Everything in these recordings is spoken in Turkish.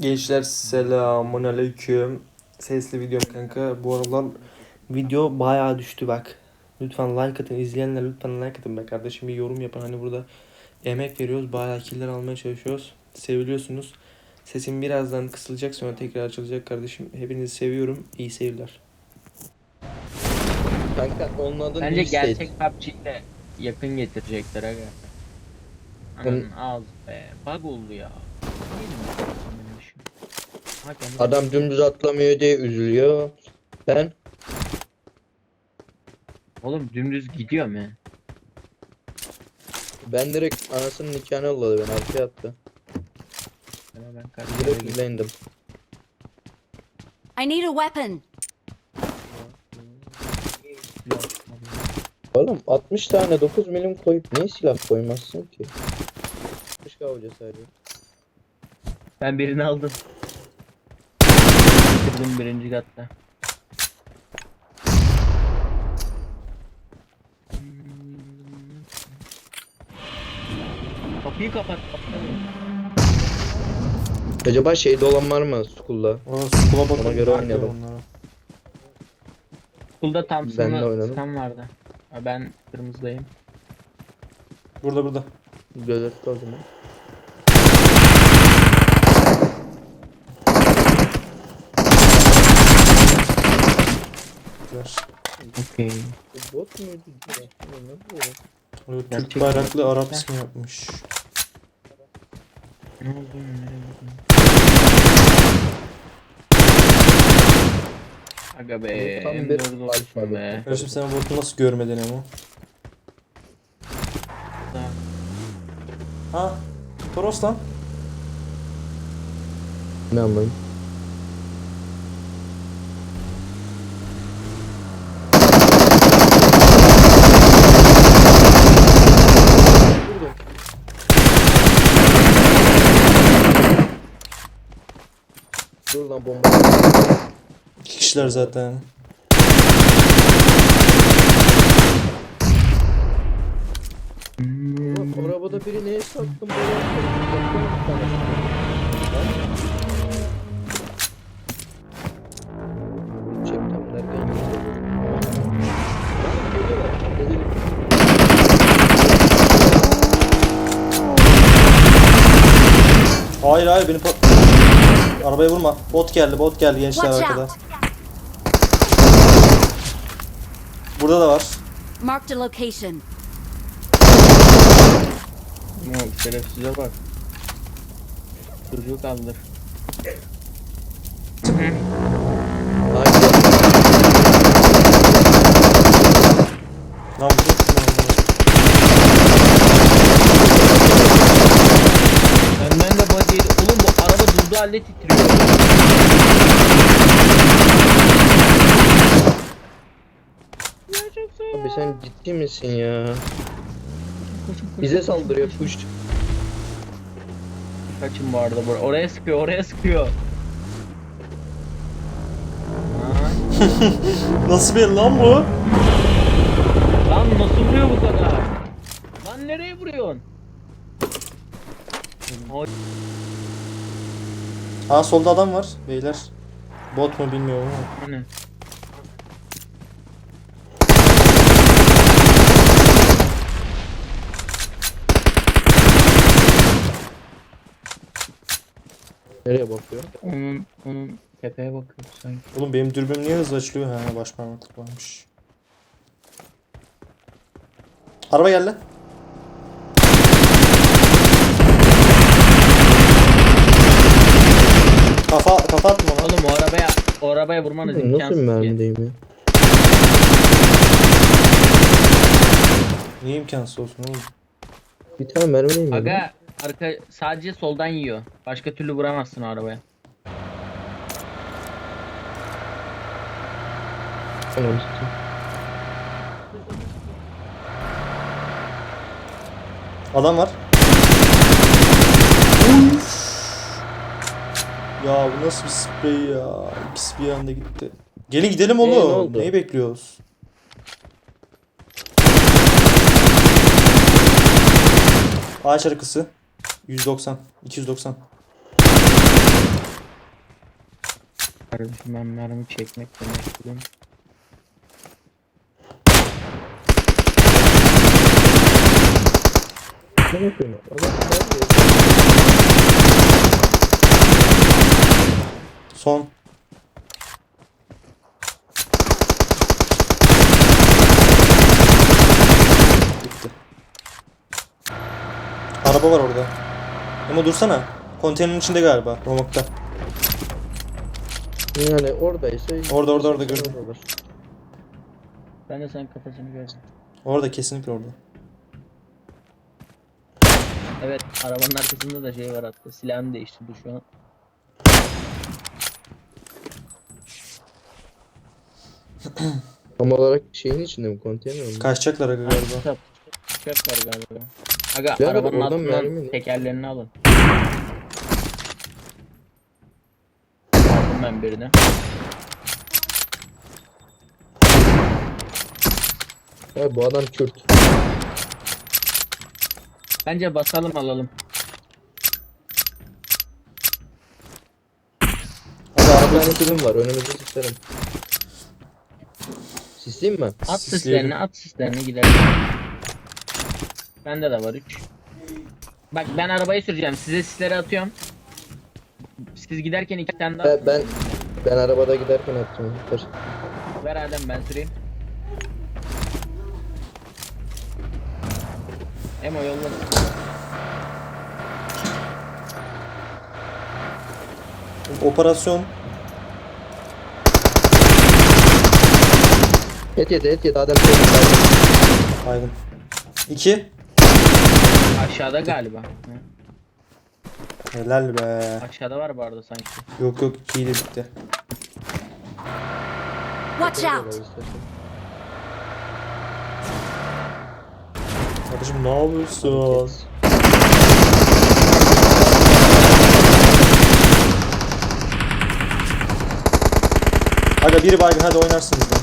Gençler selamun aleyküm. Sesli videom kanka. Bu aralar video bayağı düştü bak. Lütfen like atın. izleyenler lütfen like atın be kardeşim. Bir yorum yapın. Hani burada emek veriyoruz. Bayağı killer almaya çalışıyoruz. Seviliyorsunuz. Sesim birazdan kısılacak sonra tekrar açılacak kardeşim. Hepinizi seviyorum. İyi seyirler. Kanka onun adı Bence gerçek PUBG ile yakın getirecekler aga. Ananın ağzı be. Bug oldu ya. Adam dümdüz atlamıyor diye üzülüyor. Ben Oğlum dümdüz gidiyorum ya. ben direkt anasının nikahını yolladı ben arkaya attı. Ben Direkt indim. I need a weapon. Oğlum 60 tane 9 milim koyup niye silah koymazsın ki? 60 avcı sadece. Ben birini aldım. Bitirdim birinci katta. Kapıyı kapat. Acaba şeyde olan var mı school'da? Aa, skula bakalım. Ona göre oynayalım. Okulda Ben de Thompson'la oynadım. stem vardı. Ha, ben kırmızıdayım. Burada burada. Gözet o zaman. Ver. Okey. Bu Bot muydu? Ne bu? Evet, Türk bayraklı? Arap ismi yapmış. Ne oldu? Nereye girdin? Aga be. Tam bir M4 olsun alfabe. be. Kardeşim sen botu nasıl görmedin ama? Ha? Toros lan. Ne anlayayım? Dur lan bomba. Kişiler zaten. Ulan arabada biri neye sattım böyle? Çektim nereden Hayır hayır beni pat... Arabaya vurma. Bot geldi bot geldi gençler arkada. out. Burada da var. Marked a location. Yok şerefsize bak. Çocuğu kaldır. Lan bu Benden de body. Oğlum bu araba durduğu halde titriyor. Abi sen ciddi misin ya? Bize saldırıyor kuş. Kaçın bu arada. bur- Oraya sıkıyor, oraya sıkıyor. Nasıl bir lan bu? lan nasıl vuruyor bu kadar? Lan nereye vuruyorsun? Ay, Aa solda adam var beyler. Bot mu bilmiyorum ama. bu Nereye bakıyor? Onun, onun tepeye bakıyor sanki. Oğlum benim dürbünüm niye hızlı açılıyor? Ha baş parmaklık varmış. Araba geldi. Kafa kafa atma lan. Oğlum o arabaya, o arabaya vurmanız Nasıl imkansız ki. mermideyim ya? Niye imkansız olsun oğlum? Bir tane mermideyim ya. Aga arka sadece soldan yiyor. Başka türlü vuramazsın o arabaya. İşte. Adam var. Ya bu nasıl bir sprey ya? İkisi bir anda gitti. Gelin gidelim Ee, ne oğlum. oldu? Neyi bekliyoruz? Ağaç arkası. 190. 290. Kardeşim ben mermi çekmekle meşgulüm. Ne yapıyorsun? Son. Bitti. Araba var orada. Ama dursana. Konteynerin içinde galiba. Romakta. Yani oradaysa... Orada, orada, orada gördüm. Oradadır. Ben de senin kafasını gördüm. Orada kesinlikle orada. Evet arabanın arkasında da şey var hatta. Silahını değiştirdi şu an. Tam olarak şeyin içinde mi? Konteyner mi? Kaçacaklar aga galiba. Var galiba. Aga Ya arabanın altından tekerlerini alın. Ben birini. Ha, bu adam Kürt. Bence basalım alalım. Hadi araba sisterim var. Önümüzde sisterim. Sisleyeyim mi? At Sisleyelim. sislerini at sislerini gidelim. Bende de var 3. Bak ben arabayı süreceğim. Size sisleri atıyorum. Siz giderken iki tane daha Ben, ben, ben arabada giderken attım. Dur. ver Adem ben süreyim. Emo yolla. Operasyon. Et yedi et yedi. Adem. Aydın. 2. Aşağıda galiba. Hı. Helal be. Aşağıda var bu arada sanki. Yok yok 2 de bitti. Watch out! Kardeşim ne yapıyorsun? Aga biri baygın hadi oynarsınız lan.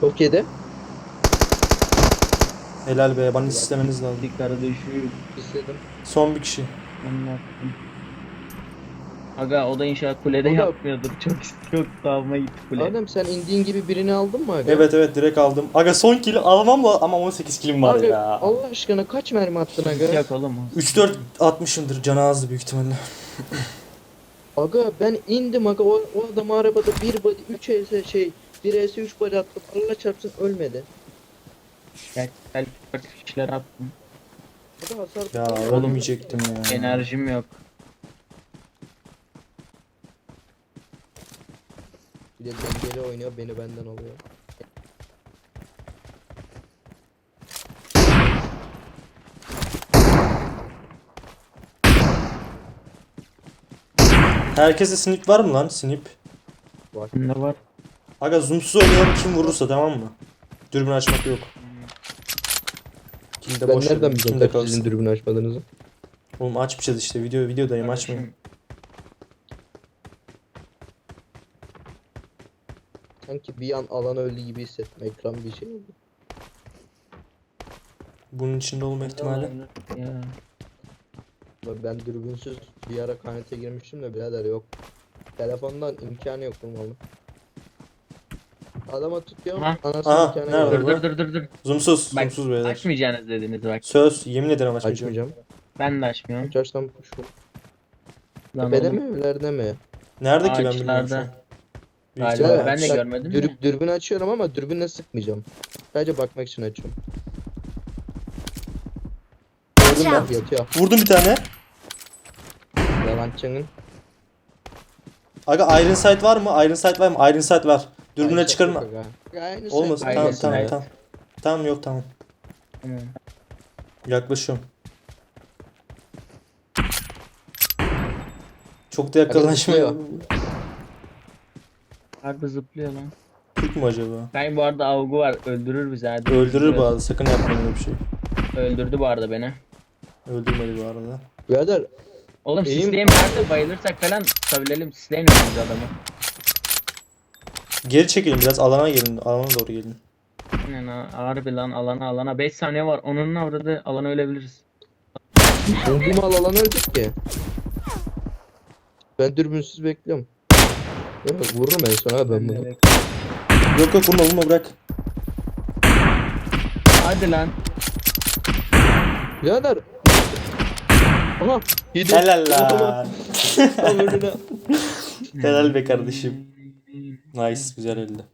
Çok yedi. Helal be bana istemeniz lazım. Bir kardeşim. İstedim. Son bir kişi. Anlattım. Aga o da inşallah kulede O da- yapmıyordur. Çok istiyor kalma gitti kule. Adem sen indiğin gibi birini aldın mı aga? Evet evet direkt aldım. Aga son kill almam la ama 18 killim var Aga, ya. Allah aşkına kaç mermi attın aga? Yok oğlum o. 3-4 atmışımdır canı azdı büyük ihtimalle. Aga ben indim aga o, o adam arabada bir body 3 ES şey 1 ES 3 body attı. Allah çarpsın ölmedi. Gel gel bak kişiler attım. O da hasar Ya ölmeyecektim ya. Enerjim yok. Bir de dengeli oynuyor beni benden alıyor. Herkese snip var mı lan snip? Ne var? Aga zoomsuz oynayalım kim vurursa tamam mı? Dürbün açmak yok. Kilde Ben boş nereden ver, bileceğim kimde kaç sizin dürbünü açmadığınızı? Oğlum açmayacağız işte video videodayım açmayayım. Sanki bir an alan öldü gibi hissettim. Ekran bir şey oldu. Bunun içinde olma ihtimali. Ya. Ben dürbünsüz bir ara kanete girmiştim de birader yok. Telefondan imkanı yok bulmalı. Adama tutuyorum. Aha. Anasını Aha, nerede yok. Dur dur dur dur dur. Zoomsuz, Bak zoomsuz beyler. açmayacaksınız dediniz bak. Söz, yemin ederim açmayacağım. Açmayacağım. Ben de açmıyorum. Üç açtan push vur. Lan Tepede oğlum. mi evlerde mi? Nerede ki ben bilmiyorum şu Ağaçlarda. an. Büyük Galiba ihtimalle ben de. Bak, görmedim dür- de. dürbün açıyorum ama dürbünle sıkmayacağım. Sadece bakmak için açıyorum. Watch out! yatıyor. Vurdum bir tane. Yalancının. Aga Iron Sight var mı? Iron Sight var mı? Iron Sight var. Dürbüne Aynı şey aga. Aynı Olmasın. şey. Tamam Iron tamam Sight. tamam. Tamam yok tamam. Tamam. Yaklaşıyorum. Çok da yakınlaşmıyor. Harbi zıplıyor lan. Türk mü acaba? Ben bu arada avgu var. Öldürür bizi hadi. Öldürür bu arada. Sakın yapmayın öyle bir şey. Öldürdü bu arada beni. Öldürmedi bu arada. Birader Oğlum Benim- sisleyin nerede bayılırsak falan tutabilelim. Sisleyin biz adamı. Geri çekilin biraz alana gelin. Alana doğru gelin. Aynen ha. Harbi lan alana alana 5 saniye var. Onun avradı alana ölebiliriz. Umduğum al alan öldük ki. Ben dürbünsüz bekliyorum. Yok vururum en son ha ben bunu. Yok yok vurma vurma bırak. Hadi lan. Birader. Aha. Yedi. Helal lan. Tam önüne. Helal be kardeşim. Nice güzel öldü.